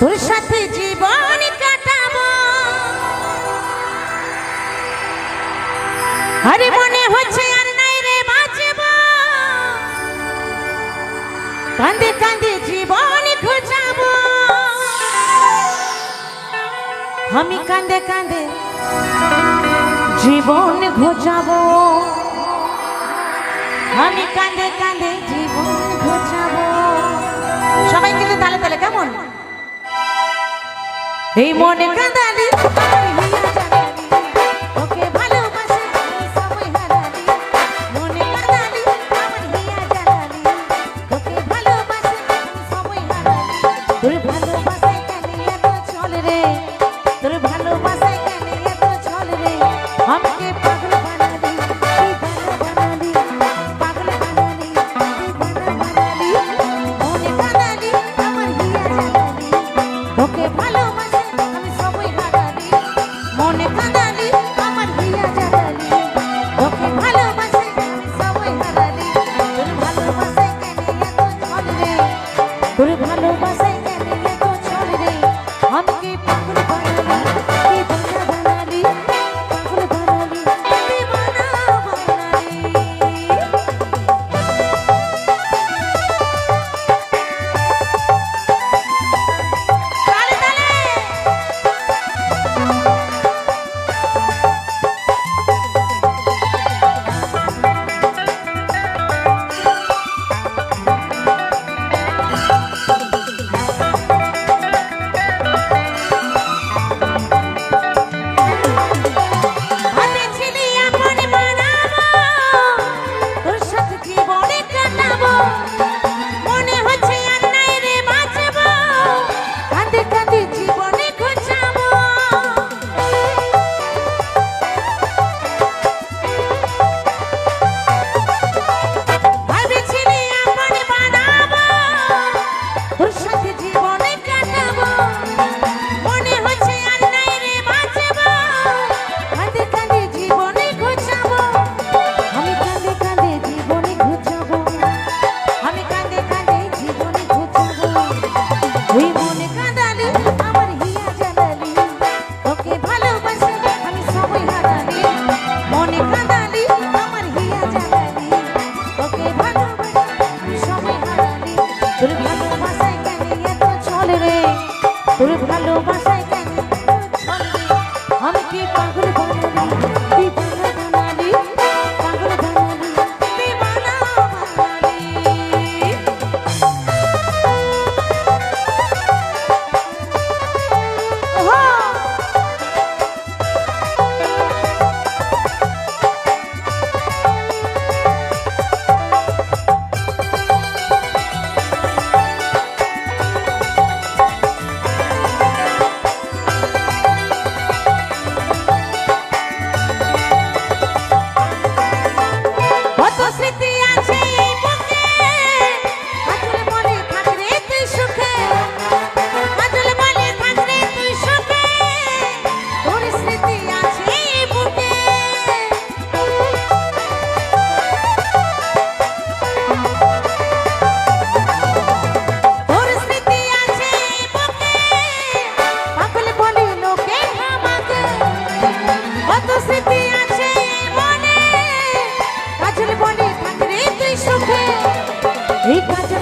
তোর সাথে জীবন কাটাবো। আরে মনে হচ্ছে আর নাই রে, বাঁচব। কান্দে কান্দে জীবন খোঁজাবো আমি কান্দে কান্দে জীবন ঘোচাবো আমি কান্দে কান্দে জীবন ঘোচাবো সবাই কিন্তু তাহলে তাহলে কেমন? এই মনে কাঁদালি রেখা